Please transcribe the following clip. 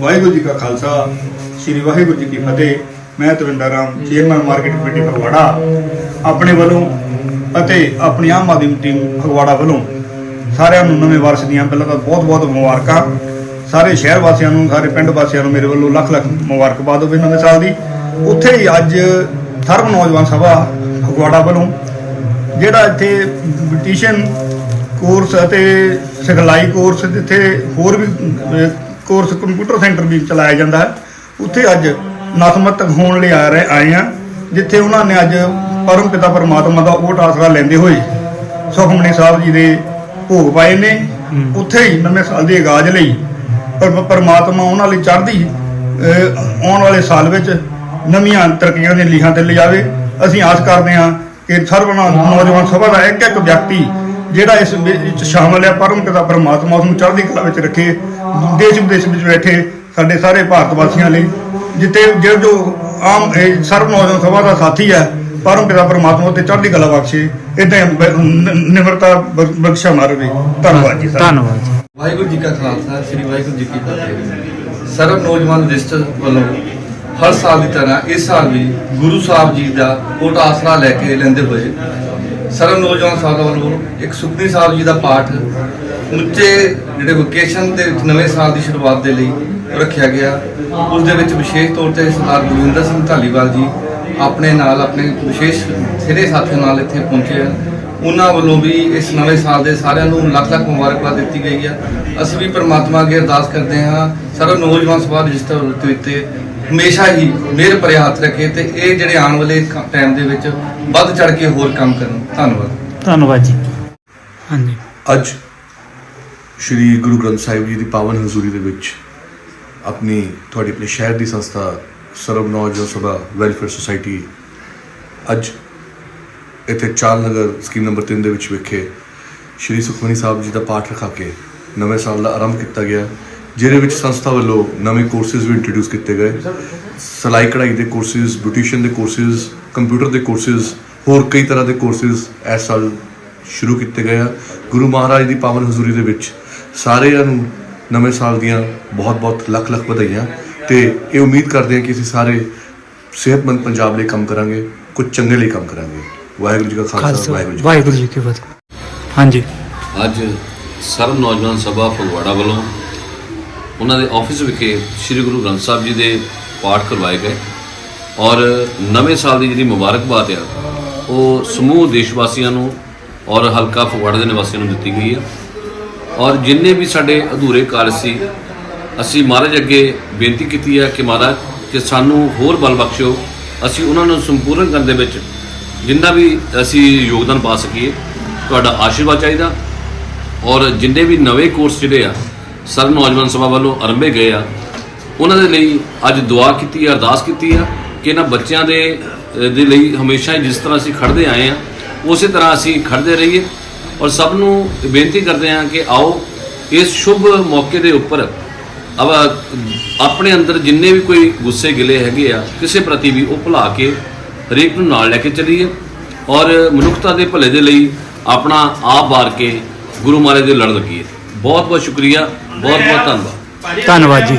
ਵਾਹਿਗੁਰੂ ਜੀ ਕਾ ਖਾਲਸਾ, ਸ੍ਰੀ ਵਾਹਿਗੁਰੂ ਜੀ ਕੀ ਫਤਿਹ। ਮੈਂ Turinder Ram, chairman market committee Phagwara. ਆਪਣੇ ਵੱਲੋਂ ਅਤੇ ਆਪਣੀ ਆਮ ਆਦਮੀ ਟੀਮ ਫਗਵਾੜਾ ਵੱਲੋਂ ਸਾਰਿਆਂ ਨੂੰ ਨਵੇਂ ਵਰਸ਼ ਦੀਆਂ ਪਹਿਲਾਂ ਤਾਂ ਬਹੁਤ ਬਹੁਤ ਮੁਬਾਰਕਾਂ। ਸਾਰੇ ਸ਼ਹਿਰ ਵਾਸੀਆਂ ਨੂੰ, ਸਾਰੇ ਪਿੰਡ ਵਾਸੀਆਂ ਨੂੰ ਮੇਰੇ ਵੱਲੋਂ ਲੱਖ ਲੱਖ ਮੁਬਾਰਕਬਾਦ ਹੋਵੇ ਨਵੇਂ ਸਾਲ ਦੀ। ਉੱਥੇ ਹੀ ਅੱਜ ਸਰਬ ਨੌਜਵਾਨ ਸਭਾ ਫਗਵਾੜਾ ਵੱਲੋਂ, ਜਿਹੜਾ ਇੱਥੇ ਬਟੀਸ਼ਨ ਕੋਰਸ ਅਤੇ ਸਿਖਲਾਈ ਕੋਰਸ ਜਿੱਥੇ ਹੋਰ ਵੀ ਕੋਰਸ ਕੰਪਿਊਟਰ ਸੈਂਟਰ ਵੀ ਚਲਾਇਆ ਜਾਂਦਾ ਹੈ। ਉੱਥੇ ਅੱਜ ਨਤਮਸਤਕ ਹੋਣ ਲਈ ਆ ਰਹੇ ਆਏ ਆ ਜਿੱਥੇ ਉਹਨਾਂ ਨੇ ਅੱਜ ਪਰਮ ਪਿਤਾ ਪਰਮਾਤਮਾ ਦਾ ਓਟ ਆਸਰਾ ਲੈਂਦੇ ਹੋਏ ਸੁਖਮਨੀ ਸਾਹਿਬ ਜੀ ਦੇ ਭੋਗ ਪਾਏ ਨੇ। ਉੱਥੇ ਹੀ ਨਵੇਂ ਸਾਲ ਦੇ ਆਗਾਜ਼ ਲਈ ਪਰ- ਪਰਮਾਤਮਾ ਉਹਨਾਂ ਲਈ ਚੜ੍ਹਦੀ ਆਉਣ ਵਾਲੇ ਸਾਲ ਵਿੱਚ ਨਵੀਆਂ ਤਰੱਕੀਆਂ ਦੀਆਂ ਲੀਹਾਂ ਤੇ ਲਿਜਾਵੇ। ਅਸੀਂ ਆਸ ਕਰਦੇ ਹਾਂ ਕਿ ਸਰਵ ਨੌ- ਨੌਜਵਾਨ ਸਭਾ ਦਾ ਇੱਕ ਇੱਕ ਵਿਅਕਤੀ ਜਿਹੜਾ ਇਸ ਵਿੱਚ ਸ਼ਾਮਲ ਹੈ ਪਰਮ ਪਿਤਾ ਪਰਮਾਤਮਾ ਉਸ ਨੂੰ ਚੜ੍ਹਦੀ ਕਲਾ ਵਿੱਚ ਰੱਖੇ ਦੇਸ਼ ਵਿਦੇਸ਼ ਵਿੱਚ ਬੈਠੇ ਸਾਡੇ ਸਾਰੇ ਭਾਰਤ ਵਾਸੀਆਂ ਲਈ ਜਿੱਤੇ ਜੋ ਜੋ ਆਮ ਸਰਵ ਨੌਜਵਾਨ ਸਭਾ ਦਾ ਸਾਥੀ ਹੈ ਪਰਮ ਪਿਤਾ ਪਰਮਾਤਮਾ ਤੇ ਚੜ੍ਹਦੀ ਕਲਾ ਬਖਸ਼ੇ ਇਦਾਂ ਨਿਮਰਤਾ ਬਖਸ਼ਾ ਮਾਰਵੇ ਧੰਨਵਾਦ ਜੀ। ਧੰਨਵਾਦ ਜੀ। ਵਾਹਿਗੁਰੂ ਜੀ ਕਾ ਖਾਲਸਾ ਸ੍ਰੀ ਵਾਹਿਗੁਰੂ ਜੀ ਕੀ ਫਤਿਹ। ਸਰਬ ਨੌਜਵਾਨ ਰਜਿਸਟਰ ਵੱਲੋਂ ਹਰ ਸਾਲ ਦੀ ਤਰ੍ਹਾਂ ਇਸ ਸਾਲ ਵੀ ਗੁਰੂ ਸਾਹਿਬ ਜੀ ਦਾ ਕੋਟ ਆਸਰਾ ਲੈ ਕੇ ਲੈਂਦੇ ਹੋਏ ਸਰਬ ਨੌਜਵਾਨ ਸਭਾ ਵੱਲੋਂ ਇੱਕ ਸੁਖਨੀ ਸਾਹਿਬ ਜੀ ਦਾ ਪਾਠ ਉੱਚੇ ਜਿਹੜੇ ਵੋਕੇਸ਼ਨ ਦੇ ਵਿੱਚ ਨਵੇਂ ਸਾਲ ਦੀ ਸ਼ੁਰੂਆਤ ਦੇ ਲਈ ਰੱਖਿਆ ਗਿਆ। ਉਸ ਦੇ ਵਿੱਚ ਵਿਸ਼ੇਸ਼ ਤੌਰ ਤੇ ਸਰਦਾਰ ਗੁਰਿੰਦਰ ਸਿੰਘ ਢਾਲੀਵਾਲ ਜੀ ਆਪਣੇ ਨਾਲ, ਆਪਣੇ ਵਿਸ਼ੇਸ਼ ਸਿਰੇ ਸਾਥੀਆਂ ਨਾਲ ਇੱਥੇ ਪਹੁੰਚੇ ਹਨ ਉਹਨਾਂ ਵੱਲੋਂ ਵੀ ਇਸ ਨਵੇਂ ਸਾਲ ਦੇ ਸਾਰਿਆਂ ਨੂੰ ਲੱਖ ਲੱਖ ਮੁਬਾਰਕਬਾਦ ਦਿੱਤੀ ਗਈ ਹੈ ਅਸੀਂ ਵੀ ਪ੍ਰਮਾਤਮਾ ਅੱਗੇ ਅਰਦਾਸ ਕਰਦੇ ਹਾਂ ਸਰਵ ਨੌਜਵਾਨ ਸਭਾ ਰਜਿਸਟਰ ਦੇ ਉੱਤੇ ਹਮੇਸ਼ਾ ਹੀ ਮਿਹਰ ਭਰੇ ਹੱਥ ਰੱਖੇ ਤੇ ਇਹ ਜਿਹੜੇ ਆਉਣ ਵਾਲੇ ਟਾਈਮ ਦੇ ਵਿੱਚ ਵੱਧ ਚੜ ਕੇ ਹੋਰ ਕੰਮ ਕਰਨ। ਧੰਨਵਾਦ। ਧੰਨਵਾਦ ਜੀ। ਹਾਂਜੀ। ਅੱਜ ਸ਼੍ਰੀ ਗੁਰੂ ਗ੍ਰੰਥ ਸਾਹਿਬ ਜੀ ਦੀ ਪਾਵਨ ਹਜ਼ੂਰੀ ਦੇ ਵਿੱਚ ਆਪਣੀ ਤੁਹਾਡੀ ਆਪਣੇ ਸ਼ਹਿਰ ਦੀ ਸੰਸਥਾ ਸਰਬ ਨੌਜਵਾਨ ਸਭਾ ਵੈਲਫੇਅਰ ਸੁਸਾਇਟੀ ਅੱਜ ਇੱਥੇ ਚਾਲ ਨਗਰ ਸਕੀਮ ਨੰਬਰ 3 ਦੇ ਵਿੱਚ ਵਿਖੇ ਸ਼੍ਰੀ ਸੁਖਮਨੀ ਸਾਹਿਬ ਜੀ ਦਾ ਪਾਠ ਰਖਾ ਕੇ ਨਵੇਂ ਸਾਲ ਦਾ ਆਰੰਭ ਕੀਤਾ ਗਿਆ। ਜਿਹਦੇ ਵਿੱਚ ਸੰਸਥਾ ਵੱਲੋਂ ਨਵੇਂ ਕੋਰਸਿਸ ਵੀ ਇੰਟਰੋਡਿਊਸ ਕੀਤੇ ਗਏ। ਸਲਾਈ ਕਢਾਈ ਦੇ ਕੋਰਸਿਸ ਬਿਊਟੀਸ਼ੀਅਨ ਦੇ ਕੋਰਸਿਸ ਕੰਪਿਊਟਰ ਦੇ ਕੋਰਸਿਸ ਹੋਰ ਕਈ ਤਰ੍ਹਾਂ ਦੇ ਕੋਰਸਿਸ ਇਸ ਸਾਲ ਸ਼ੁਰੂ ਕੀਤੇ ਗਏ ਆ। ਗੁਰੂ ਮਹਾਰਾਜ ਦੀ ਪਾਵਨ ਹਜ਼ੂਰੀ ਦੇ ਵਿੱਚ ਸਾਰਿਆਂ ਨੂੰ ਨਵੇਂ ਸਾਲ ਦੀਆਂ ਬਹੁਤ-ਬਹੁਤ ਲੱਖ-ਲੱਖ ਵਧਾਈਆਂ। ਤੇ ਇਹ ਉਮੀਦ ਕਰਦੇ ਹਾਂ ਕਿ ਅਸੀਂ ਸਾਰੇ ਸਿਹਤਮੰਦ ਪੰਜਾਬ ਲਈ ਕੰਮ ਕਰਾਂਗੇ ਕੁਝ ਚੰਗੇ ਲਈ ਕੰਮ ਕਰਾਂਗੇ। ਵਾਹਿਗੁਰੂ ਜੀ ਕਾ ਖਾਲਸਾ ਵਾਹਿਗੁਰੂ ਜੀ ਕੀ ਵਾਹਿਗੁਰੂ ਜੀ ਕੀ ਫਤਿਹ। ਹਾਂਜੀ। ਅੱਜ ਸਰਬ ਨੌਜਵਾਨ ਸਭਾ ਫਗਵਾੜਾ ਵੱਲੋਂ ਉਹਨਾਂ ਦੇ ਆਫਿਸ ਵਿਖੇ ਸ੍ਰੀ ਗੁਰੂ ਗ੍ਰੰਥ ਸਾਹਿਬ ਜੀ ਦੇ ਪਾਠ ਕਰਵਾਏ ਗਏ। ਔਰ ਨਵੇਂ ਸਾਲ ਦੀ ਜਿਹੜੀ ਮੁਬਾਰਕਬਾਦ ਆ, ਉਹ ਸਮੂਹ ਦੇਸ਼ ਵਾਸੀਆਂ ਨੂੰ ਔਰ ਹਲਕਾ ਫਗਵਾੜਾ ਦੇ ਨਿਵਾਸੀਆਂ ਨੂੰ ਦਿੱਤੀ ਗਈ ਆ। ਔਰ ਜਿੰਨੇ ਵੀ ਸਾਡੇ ਅਧੂਰੇ ਕਾਰਜ ਸੀ, ਅਸੀਂ ਮਹਾਰਾਜ ਅੱਗੇ ਬੇਨਤੀ ਕੀਤੀ ਹੈ ਕਿ ਮਹਾਰਾਜ, ਕਿ ਸਾਨੂੰ ਹੋਰ ਬਲ ਬਖਸ਼ੋ ਅਸੀਂ ਉਹਨਾਂ ਨੂੰ ਸੰਪੂਰਨ ਕਰਨ ਦੇ ਵਿੱਚ ਜਿੰਨਾ ਵੀ ਅਸੀਂ ਯੋਗਦਾਨ ਪਾ ਸਕੀਏ, ਤੁਹਾਡਾ ਆਸ਼ੀਰਵਾਦ ਚਾਹੀਦਾ। ਔਰ ਜਿੰਨੇ ਵੀ ਨਵੇਂ ਕੋਰਸ ਜਿਹੜੇ ਆ ਸਰਵ ਨੌਜਵਾਨ ਸਭਾ ਵੱਲੋਂ ਆਰੰਭੇ ਗਏ ਆ। ਉਹਨਾਂ ਦੇ ਲਈ ਅੱਜ ਦੁਆ ਕੀਤੀ ਆ ਅਰਦਾਸ ਕੀਤੀ ਆ ਕਿ ਇਹਨਾਂ ਬੱਚਿਆਂ ਦੇ ਦੇ ਲਈ ਹਮੇਸ਼ਾ ਹੀ ਜਿਸ ਤਰ੍ਹਾਂ ਅਸੀਂ ਖੜਦੇ ਆਏ ਆ ਉਸੇ ਤਰ੍ਹਾਂ ਅਸੀਂ ਖੜਦੇ ਰਹੀਏ। ਔਰ ਸਭ ਨੂੰ ਬੇਨਤੀ ਕਰਦੇ ਹਾਂ ਕਿ ਆਓ, ਇਸ ਸ਼ੁਭ ਮੌਕੇ ਦੇ ਉੱਪਰ ਅਬ, ਆਪਣੇ ਅੰਦਰ ਜਿੰਨੇ ਵੀ ਕੋਈ ਗੁੱਸੇ ਗਿਲੇ ਹੈਗੇ ਆ, ਕਿਸੇ ਪ੍ਰਤੀ ਵੀ ਉਹ ਭੁਲਾ ਕੇ ਹਰੇਕ ਨੂੰ ਨਾਲ ਲੈ ਕੇ ਚੱਲੀਏ। ਔਰ ਮਨੁੱਖਤਾ ਦੇ ਭਲੇ ਦੇ ਲਈ ਆਪਣਾ ਆਪ ਵਾਰ ਕੇ ਗੁਰੂ ਮਹਾਰਾਜ ਦੇ ਲੜ ਲੱਗੀਏ। ਬਹੁਤ ਬਹੁਤ ਸ਼ੁਕਰੀਆ ਬਹੁਤ ਬਹੁਤ ਧੰਨਵਾਦ। ਧੰਨਵਾਦ ਜੀ।